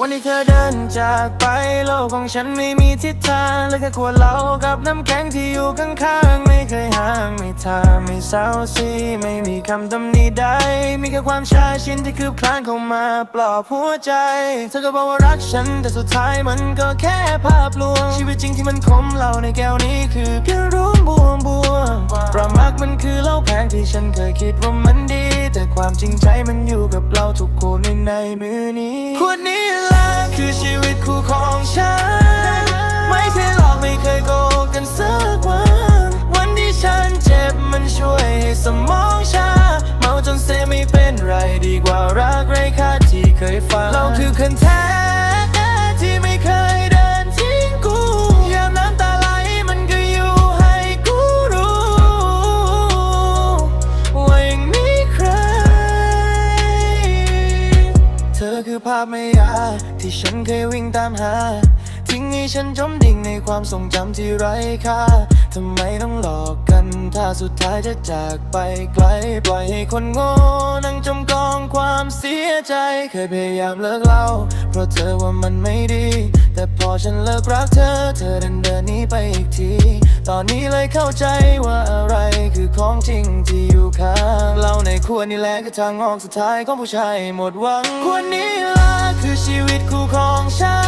วันที่เธอเดินจากไปโลกของฉันไม่มีทิศทางเลยแค่ขวดเหล้ากับน้ำแข็งที่อยู่ข้างๆ ไม่เคยห่างไม่ทาไม่เศร้าซีไม่มีคำตำหนิใด มีแค่ความชาชินที่คืบคลานเข้ามาปลอบหัวใจ เธอก็บอกว่ารักฉันแต่สุดท้ายมันก็แค่ภาพลวง ชีวิตจริงที่มันคมเหล้าในแก้วนี้คือเพียงร่วมบวมบวมประมักมันคือเหล้าแพงที่ฉันเคยคิดว่ามันดีแต่ ความจริงใจมันอยู่กับเราทุกคนในในมือนี้ควดนี้แหละคือชีวิตคู่ของฉัน ไม่เคยหลอกไม่เคยโกหกกันสักวัน วันที่ฉันเจ็บมันช่วยให้สมองชา เมาจนเซไม่เป็นไรดีกว่ารักไร้ค่าที่เคยฝันเราคือคนแท้ ภาพไม่ยาที่ฉันเคยวิ่งตามหา ทิ้งให้ฉันจมดิ่งในความทรงจำที่ไร้ค่าทำไมต้องหลอกกัน ถ้าสุดท้ายจะจากไปไกล ปล่อยให้คนโง่นั่งจมกองความเสียใจ เคยพยายามเลิกเล่า เพราะเธอว่ามันไม่ดี แต่พอฉันเลิกรักเธอ เธอเดินเดินนี้ไปอีกที ตอนนี้เลยเข้าใจว่าอะไรคือของจริงที่ ค้าเราในควรนี่แหละคือทางออกสุดท้ายของผู้ชายหมดหวังควรนี้ล่ะคือชีวิตคู่ของฉั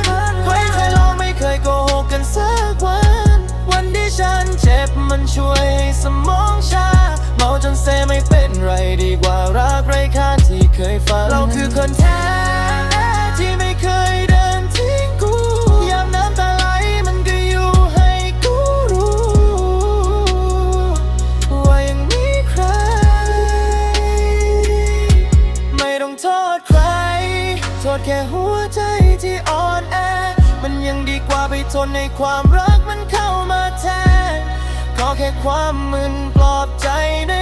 นใครเคยลองไม่เคยโกหกกันสักวัน วันที่ฉันเจ็บมันช่วยให้สมองชาเมาจนเซไม่เป็นไรดีกว่ารักไร้ค่าที่เคยฝันเราคือคนแท้ ทษแค่หัวใจที่อ่อนแอ มันยังดีกว่าไปทนในความรักมันเข้ามาแทน ขอแค่ความมึนปลอบใจใน